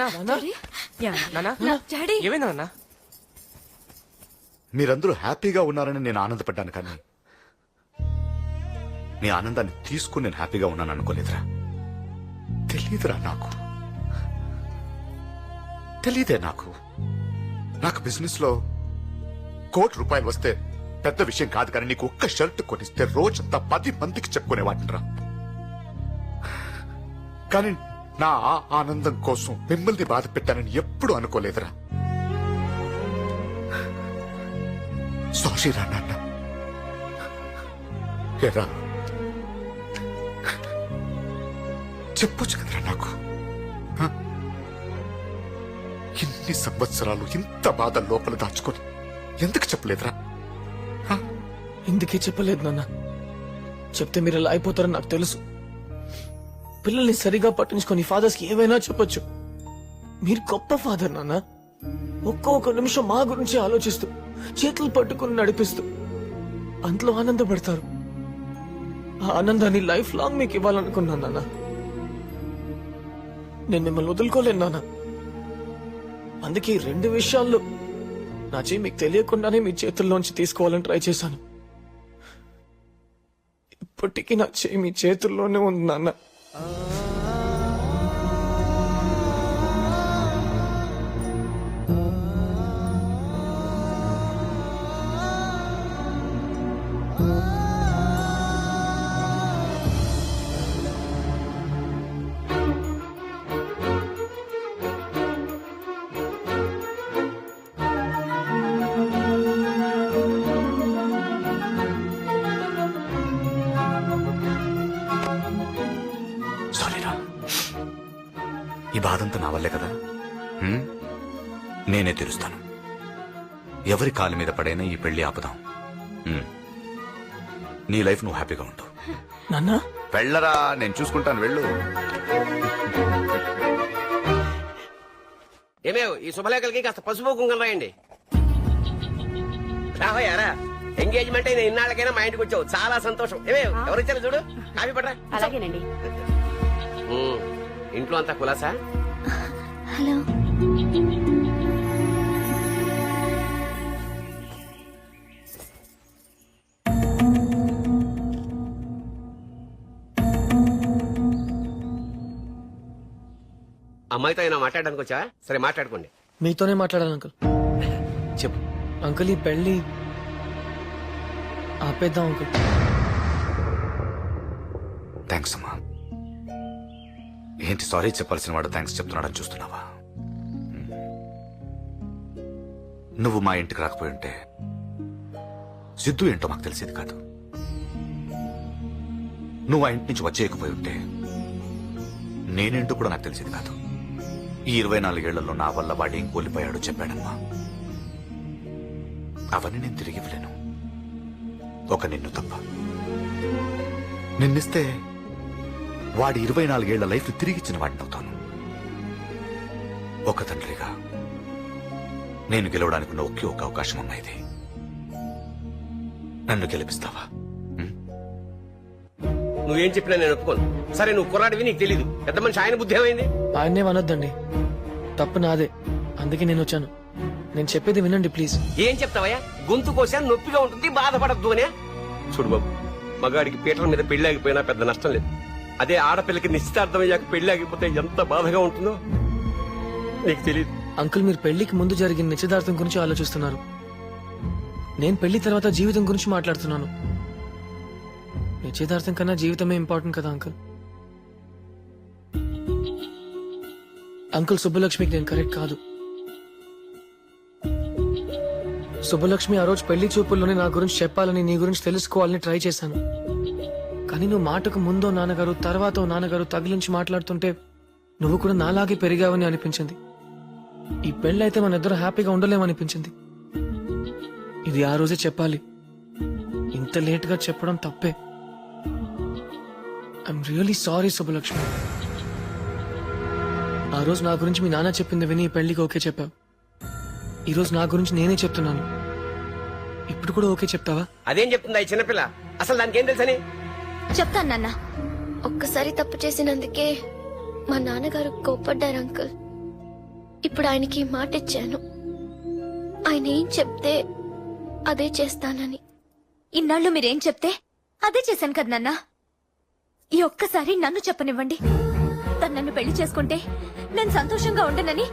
నానా డాడీ? నానా? డాడీ? ఏమైంది నాన్న మీరందరూ హ్యాపీగా ఉన్నారని నేను ఆనందపడ్డాను కానీ మీ ఆనందాన్ని తీసుకుని నేను హ్యాపీగా ఉన్నాను అనుకోలేదురా. తెలియదురా నాకు. తెలీదే నాకు. నాకు బిజినెస్లో కోటి రూపాయలు వస్తే పెద్ద విషయం కాదు కానీ నీకు ఒక్క షర్ట్ కొనిస్తే రోజంతా పది మందికి చెప్పుకునేవాడిరా కానీ నా ఆ ఆనందం కోసం మిమ్మల్ని బాధ పెట్టానని ఎప్పుడు అనుకోలేదురా. సారీ రా నాన్న. ఎరా. చెప్పొచ్చు కదరా నాకు. ఇన్ని సంవత్సరాలు ఇంత బాధ లోపల దాచుకొని ఎందుకు చెప్పలేదురా? ఇందుకే చెప్పలేదు నాన్న. చెప్తే మీరు ఇలా అయిపోతారని నాకు తెలుసు. పిల్లల్ని సరిగా పట్టించుకొని ఫాదర్స్కి ఏమైనా చెప్పొచ్చు? మీరు గొప్ప ఫాదర్ నాన్న? ఒక్కొక్క నిమిషం మా గురించి ఆలోచిస్తూ చేతులు పట్టుకుని నడిపిస్తూ అంతలో ఆనందపడతారు. ఆ ఆనందాన్ని లైఫ్ లాంగ్ మీకు ఇవ్వాలనుకున్నాను నాన్న. నేను మిమ్మల్ని వదులుకోలేను నాన్న. అందుకే రెండు విషయాల్లో నా చేయి మీకు తెలియకుండానే మీ చేతుల్లోంచి తీసుకోవాలని ట్రై చేశాను. ఇప్పటికీ నా చేయి మీ చేతుల్లోనే ఉంది నాన్న. సారీరా ఈ బాధంతా నా వల్లే కదా? నేనే తెలుస్తాను ఎవరి కాలు మీద పడైనా ఈ పెళ్ళి ఆపుదాం. నీ లైఫ్ నువ్వు హ్యాపీగా ఉండు. నాన్న? వెళ్ళరా నేను చూసుకుంటాను వెళ్ళు. ఏమేవ్ ఈ శుభలేఖలకి కాస్త పసుపు కుంకుమ రాయండి. రావయ్యారా ఎంగేజ్మెంట్ అయిన ఇన్నాళ్ళకైనా మా ఇంటికి వచ్చావు. చాలా సంతోషం. ఏమే ఎవరు వచ్చారు చూడు? కాఫీ పడరా. అలాగేనండి. ఇంట్లో అంతా కులాసా? హలో. అమ్మాయితో అయినా మాట్లాడడానికి వచ్చా సరే మాట్లాడుకోండి. మీతోనే మాట్లాడాలి అంకుల్. చెప్పు. అంకుల్ ఈ పెళ్ళి ఆపేద్దాం అంకుల్. థ్యాంక్స్ అమ్మా. ఏంటి సారీ చెప్పాల్సిన వాడు థ్యాంక్స్ చెప్తున్నాడని చూస్తున్నావా? నువ్వు మా ఇంటికి రాకపోయి ఉంటే సిద్ధు ఏంటో మాకు తెలిసేది కాదు. నువ్వు ఆ ఇంటి నుంచి వచ్చేయకపోయి ఉంటే నేనేంటో కూడా నాకు తెలిసేది కాదు. ఈ ఇరవై నాలుగేళ్ళలో నా వల్ల వాడు ఏం కోల్పోయాడో చెప్పాడమ్మా. అవన్నీ నేను తిరిగి ఇవ్వలేను. ఒక నిన్ను తప్ప. నిన్నిస్తే వాడి ఇరవై నాలుగేళ్ళ లైఫ్ తిరిగిచ్చిన వాడిని అవుతాను ఒక తండ్రిగా నేను గెలవడానికి ఉన్న ఒకే ఒక అవకాశం ఇది. నన్ను గెలిపిస్తావా? నువ్వేం చెప్పినా నేను ఒప్పుకోను. సరే నువ్వు కుర్రాడివి నీకు తెలీదు. పెద్ద మనిషి ఆయన బుద్ధి ఏమైంది? ఆయన్నే అనొద్దండి. తప్పు నాదే. అందుకే నేను వచ్చాను. నేను చెప్పేది వినండి ప్లీజ్. ఏం చెప్తావయ్యా? గొంతు కోసా నొప్పిగా ఉంటుంది బాధపడద్దు అనే? చూడు బాబు మగాడికి పీటల మీద పెళ్ళి ఆగిపోయినా పెద్ద నష్టం లేదు. అదే ఆడపిల్లకి నిశ్చితార్థమయ్యాక పెళ్ళి ఆగిపోతే ఎంత బాధగా ఉంటుందో నీకు తెలియదు అంకుల్ మీరు పెళ్ళికి ముందు జరిగిన నిశ్చితార్థం గురించి ఆలోచిస్తున్నారు. నేను పెళ్ళి తర్వాత జీవితం గురించి మాట్లాడుతున్నాను. నిశ్చితార్థం కన్నా జీవితమే ఇంపార్టెంట్ కదా అంకుల్? అంకుల్ సుబ్బలక్ష్మికి నేను కరెక్ట్ కాదు. సుబ్బలక్ష్మి ఆ రోజు పెళ్ళి చూపుల్లోనే నా గురించి చెప్పాలని నీ గురించి తెలుసుకోవాలని ట్రై చేశాను. కానీ నువ్వు మాటకు ముందో నాన్నగారు తర్వాత నాన్నగారు తగిలించి మాట్లాడుతుంటే నువ్వు కూడా నాలాగే పెరిగావని అనిపించింది. ఈ పెళ్ళైతే మన ఇద్దరు హ్యాపీగా ఉండలేమనిపించింది. ఇది ఆ రోజే చెప్పాలి. ఇంత లేట్గా చెప్పడం తప్పే. ఐఎమ్ రియలీ సారీ శుభలక్ష్మి ఆ రోజు నా గురించి మీ నాన్న చెప్పింది విని ఈ పెళ్ళికి ఓకే చెప్పావు. ఈరోజు నా గురించి నేనే చెప్తున్నాను. ఇప్పుడు కూడా ఓకే చెప్తావా? అదేం చెప్తుందా ఈ చిన్నపిల్ల? అసలు దానికి ఏం తెలుసని? చెప్తాను నాన్న. ఒక్కసారి తప్పు చేసినందుకే మా నాన్నగారు కోప్పడ్డారు అంకుల్. ఇప్పుడు ఆయనకి మాట ఇచ్చాను. ఆయన ఏం చెప్తే అదే చేస్తానని. ఇన్నాళ్ళు మీరేం చెప్తే అదే చేశాను కదా నాన్న. ఈ ఒక్కసారి నన్ను చెప్పనివ్వండి. తను నన్ను పెళ్ళి చేసుకుంటే నేను సంతోషంగా ఉండనని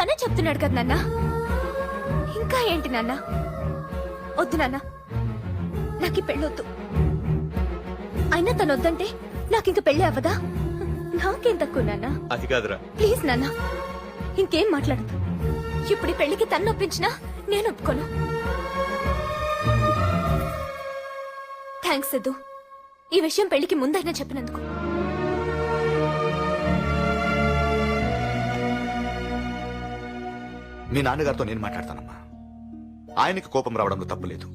తనే చెప్తున్నాడు కదా నాన్న. ఇంకా ఏంటి నాన్న? వద్దు నాన్న. నాకు ఈ పెళ్ళొద్దు. అయినా తను వద్దంటే నాకు ఇంక పెళ్ళి అవ్వదా? నాకేం తక్కువ నాన్న? అది కాదురా. ప్లీజ్ నాన్న ఇంకేం మాట్లాడదు ఇప్పుడు ఈ పెళ్ళికి తన్ను ఒప్పించినా నేను ఒప్పుకోను. థ్యాంక్స్ సిద్ధు. ఈ విషయం పెళ్ళికి ముందైనా చెప్పినందుకు. మీ నాన్నగారితో నేను మాట్లాడతానమ్మా. ఆయనకి కోపం రావడంలో తప్పు లేదు.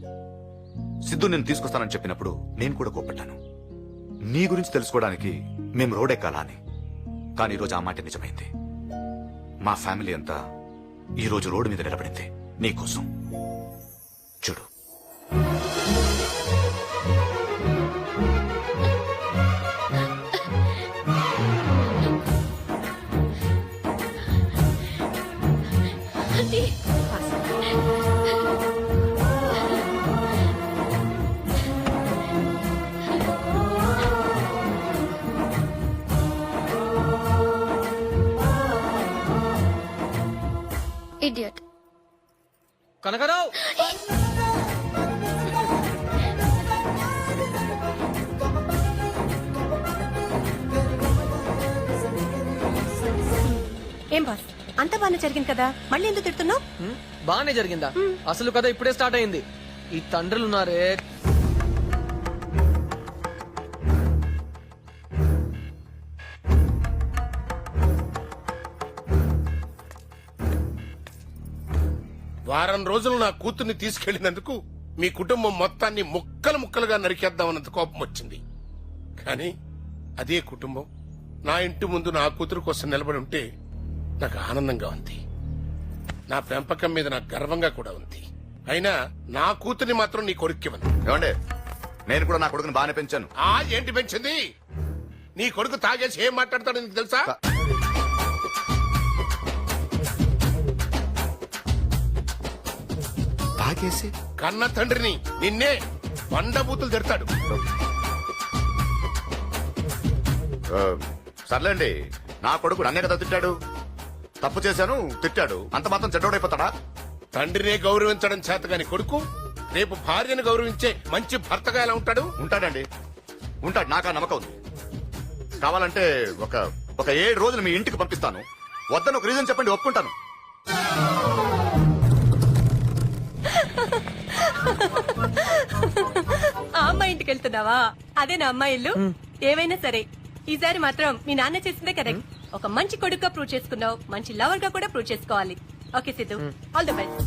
సిద్ధు నేను తీసుకొస్తానని చెప్పినప్పుడు నేను కూడా కోపడ్డాను. నీ గురించి తెలుసుకోవడానికి మేము రోడ్ ఎక్కాలా అని కానీ ఈరోజు ఆ మాట నిజమైంది. మా ఫ్యామిలీ అంతా ఈ రోజు రోడ్డు మీద నిలబడింది. నీకోసం చూడు. ఇడియట్ కనకరావు! ఏం బాస్? అంత బాగానే జరిగింది కదా? మళ్ళీ ఎందుకు తిడుతున్నావు? బాగానే జరిగిందా? అసలు కథ ఇప్పుడే స్టార్ట్ అయింది. ఈ తండ్రులు వారం రోజులు నా కూతుర్ని తీసుకెళ్ళినందుకు మీ కుటుంబం మొత్తాన్ని ముక్కలు ముక్కలుగా నరికేద్దామన్నంత కోపం వచ్చింది. కానీ అదే కుటుంబం నా ఇంటి ముందు నా కూతురు కోసం నిలబడి ఉంటే నాకు ఆనందంగా ఉంది. నా పెంపకం మీద నాకు గర్వంగా కూడా ఉంది. అయినా నా కూతుర్ని మాత్రం నీ ఏమండే? నేను కూడా నా కొడుకుని బాగానే పెంచాను. ఆ ఏంటి పెంచింది? నీ కొడుకు తాగేసి ఏం మాట్లాడతాడో నీకు తెలుసా? తాగేసి కన్న తండ్రిని నిన్నే వండబూతులు తిడతాడు సర్లేండి నా కొడుకు నన్నే కదా తిట్టాడు? తప్పు చేశాను తిట్టాడు. అంత మాత్రం చెడ్డోడైపోతాడా? తండ్రినే గౌరవించడం చేతగాని కొడుకు రేపు భార్యను గౌరవించే మంచి భర్తగా ఎలా ఉంటాడు? ఉంటాడండి. ఉంటాడు నాకు ఆ నమ్మకం ఉంది. కావాలంటే ఒక ఒక ఏడు రోజులు మీ ఇంటికి పంపిస్తాను. వద్దని ఒక రీజన్ చెప్పండి ఒప్పుకుంటాను. అమ్మాయి ఇంటికి వెళ్తున్నావా అదే నా అమ్మాయి ఇల్లు. ఏవైనా సరే ఈసారి మాత్రం మీ నాన్న చేసిందే కరెక్ట్. ఒక మంచి కొడుకుగా ప్రూవ్ చేసుకున్నావు. మంచి లవర్గా కూడా ప్రూవ్ చేసుకోవాలి. Okay Siddhu. All the best